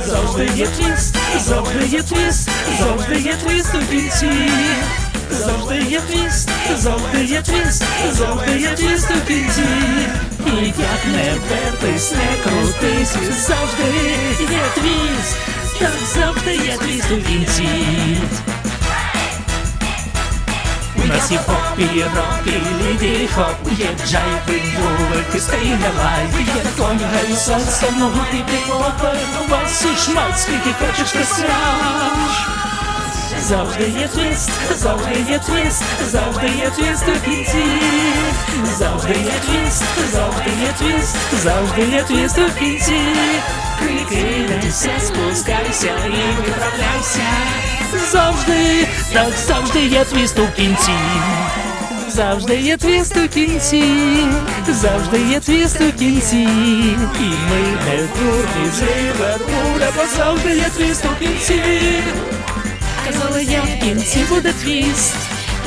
Завжди є твіст, завжди є твіст, завжди є твіст у кінці. Завжди є твіст, завжди є твіст, завжди є твіст у кінці. І як не вертись, не крутись, завжди є твіст, так завжди є твіст у кінці. Нас і рок, і ліді хоп, є джайви, вулики, стейна лайв, є конга і сальса, ногу і бікопер, у вас і шмат, скільки хочеш ти сраш. Завжди є твіст, завжди є твіст, завжди є твіст у кінці. Завжди є твіст, завжди є твіст, завжди є твіст у кінці. Прикидайся, спускайся і виправляйся. Завжди, так завжди є твіст у кінці. Завжди є твіст у кінці, завжди є твіст у кінці. І ми не дурні з бо завжди є твіст у кінці. Казали, я в кінці буде твіст.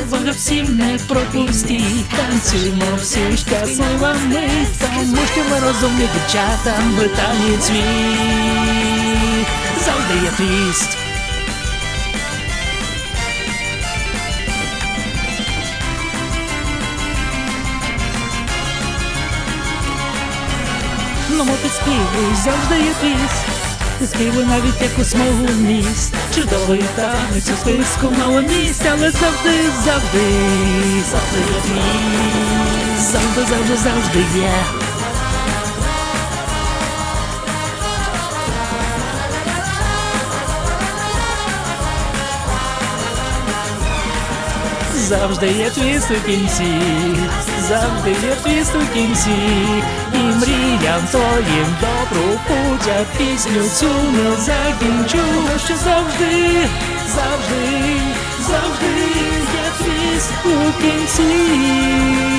Волю всім не пропустіть, танцюємо всі щасливими, тому що ми розумні дівчата, ми танець світ. Завжди є твіст. Ну, підспівуй, завжди є твіст. Співуй навіть як у смогу міст. Чудовий танець у списку мало місць, але завжди, завжди, завжди є. Завжди, завжди, завжди є. Завжди є твіст у кінці, завжди є твіст у кінці, і мріям твоїм добру путь, я пісню цю не закінчу, що завжди, завжди, завжди є твіст у кінці.